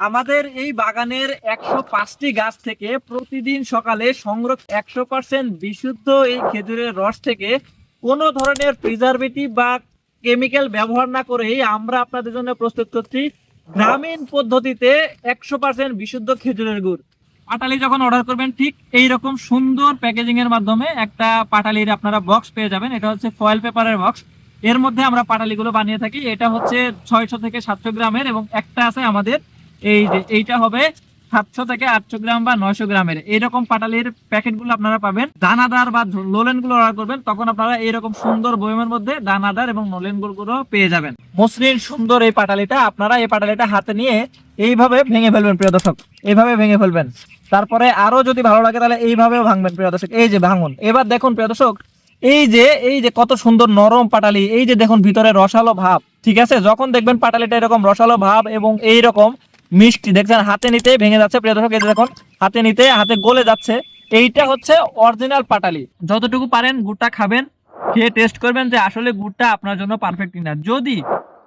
আমাদের এই বাগানের একশো পাঁচটি গাছ থেকে প্রতিদিন সকালে সংগ্রহ একশো পার্সেন্ট বিশুদ্ধ এই খেজুরের রস থেকে কোনো ধরনের প্রিজারভেটিভ বা কেমিক্যাল ব্যবহার না করেই আমরা আপনাদের জন্য প্রস্তুত করছি। গ্রামীণ পদ্ধতিতে একশো পার্সেন্ট বিশুদ্ধ খেজুরের গুড়। পাটালি যখন অর্ডার করবেন, ঠিক এই রকম সুন্দর প্যাকেজিং এর মাধ্যমে একটা পাটালির আপনারা বক্স পেয়ে যাবেন। এটা হচ্ছে ফয়েল পেপারের বক্স এর মধ্যে আমরা পাটালিগুলো বানিয়ে থাকি। এটা হচ্ছে ছয়শো থেকে সাতশো গ্রামের এবং একটা আছে আমাদের এই যে, এইটা হবে সাতশো থেকে আটশো গ্রাম বা নয়শো গ্রামের। এইরকম পাটালির প্যাকেটগুলো আপনারা পাবেন। দানাদার বা লোলেনগুলো অর্ডার করবেন, তখন আপনারা এইরকম সুন্দর বয়মের মধ্যে দানাদার এবং নোলেনগুলো পেয়ে যাবেন। মসৃণ সুন্দর এই পাটালিটা আপনারা এই পাটালিটা হাতে নিয়ে এইভাবে ভেঙে ফেলবেন, প্রিয় দর্শক। এইভাবে ভেঙে ফেলবেন। তারপরে আরও যদি ভালো লাগে তাহলে এইভাবেও ভাঙবেন, প্রিয় দর্শক। এই যে ভাঙুন। এবার দেখুন, প্রিয় দর্শক, এই যে এই যে কত সুন্দর নরম পাটালি। এই যে দেখুন, ভিতরে রসালো ভাব, ঠিক আছে? যখন দেখবেন পাটালিটা এরকম রসালো ভাব এবং এই রকম মিষ্টি, দেখছেন, হাতে নিতে ভেঙে যাচ্ছে, প্রিয় দর্শক, এই দেখুন, হাতে নিতে, হাতে গলে যাচ্ছে। এইটা হচ্ছে অরিজিনাল পাটালি। যতটুকু পারেন, গুড়টা খাবেন, খেয়ে টেস্ট করবেন যে আসলে গুড়টা আপনার জন্য পারফেক্ট কিনা। যদি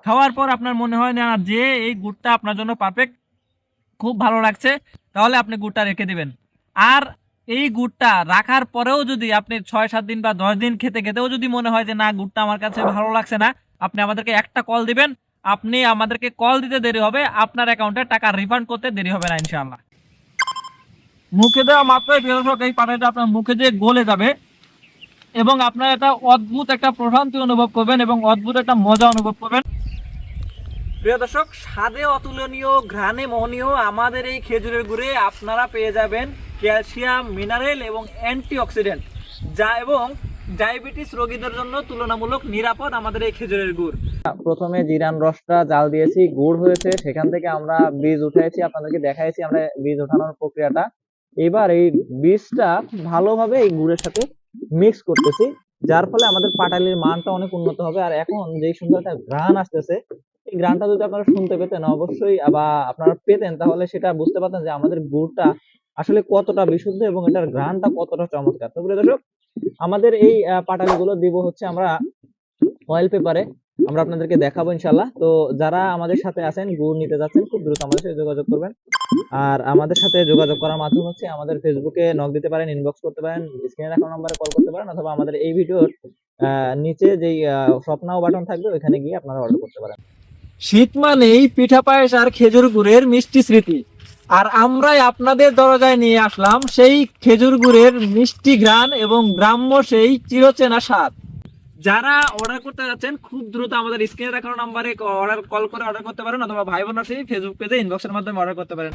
খাওয়ার পর আপনার মনে হয় না যে এই গুড়টা আপনার জন্য পারফেক্ট খুব ভালো লাগছে, তাহলে আপনি গুড়টা রেখে দিবেন। আর এই গুড়টা রাখার পরেও যদি আপনি ছয়, সাত দিন বা দশ দিন খেতে খেতেও যদি মনে হয় যে, না, গুড়টা আমার কাছে ভালো লাগছে না, আপনি আমাদেরকে একটা কল দিবেন আপনি আমাদেরকে কল দিতে দেরি হবে, আপনার অ্যাকাউন্টে টাকা রিফান্ড করতে দেরি হবে না, ইনশাআল্লাহ। মুখে দেওয়া মাত্রই প্রিয় এই পাটাটা আপনার মুখে যে গলে যাবে এবং আপনার একটা অদ্ভুত একটা প্রশান্তি অনুভব করবেন এবং অদ্ভুত একটা মজা অনুভব করবেন। প্রিয় দর্শক, স্বাদে অতুলনীয়, ঘ্রাণে মোহনীয় আমাদের এই খেজুরের গুড়ে আপনারা পেয়ে যাবেন ক্যালসিয়াম, মিনারেল এবং অ্যান্টিঅক্সিডেন্ট, যা এবং ডায়াবেটিস রোগীদের জন্য তুলনামূলক নিরাপদ আমাদের এই খেজুরের গুড়। প্রথমে জিরান রসটা জাল দিয়েছি, গুড় হয়েছে, সেখান থেকে আমরা বীজ উঠাইছি, আপনাদেরকে দেখাইছি আমরা বীজ ওঠানোর প্রক্রিয়াটা। এবার এই বীজটা ভালোভাবে এই গুড়ের সাথে মিক্স করতেছি, যার ফলে আমাদের পাটালির মানটা অনেক উন্নত হবে। আর এখন যে সুন্দর একটা ঘ্রাণ আসতেছে, এই ঘ্রাণটা যদি আপনারা শুনতে পেতেন, অবশ্যই বা আপনারা পেতেন, তাহলে সেটা বুঝতে পারতেন যে আমাদের গুড়টা আসলে কতটা বিশুদ্ধ এবং এটার ঘ্রাণটা কতটা চমৎকার। তো প্রিয় দর্শক আমাদের এই পাটালিগুলো দিব হচ্ছে আমরা অয়েল পেপারে আমরা আপনাদেরকে দেখাবো ইনশাল্লাহ তো যারা আমাদের সাথে আছেন, গুড় নিতে যাচ্ছেন, খুব দ্রুত আমাদের সাথে যোগাযোগ করবেন। আর আমাদের সাথে যোগাযোগ করার মাধ্যম হচ্ছে আমাদের ফেসবুকে নক দিতে পারেন ইনবক্স করতে পারেন স্ক্রিনে রাখা নম্বরে কল করতে পারেন, অথবা আমাদের এই ভিডিওর নিচে যেই স্বপ্নাও বাটন থাকবে ওখানে গিয়ে আপনারা অর্ডার করতে পারেন। শীত মানেই পিঠা পায়েস আর খেজুর গুড়ের মিষ্টি স্মৃতি। আর আমরাই আপনাদের দরজায় নিয়ে আসলাম সেই খেজুর গুড়ের মিষ্টি গ্রান এবং গ্রাম্য সেই চিরচেনা স্বাদ। যারা অর্ডার করতে যাচ্ছেন, খুব দ্রুত আমাদের স্ক্রিনে দেখানো নাম্বারে অর্ডার কল করে অর্ডার করতে পারেন অথবা ভাই বোন সেই ফেসবুক পেজে ইনবক্সের মাধ্যমে অর্ডার করতে পারেন।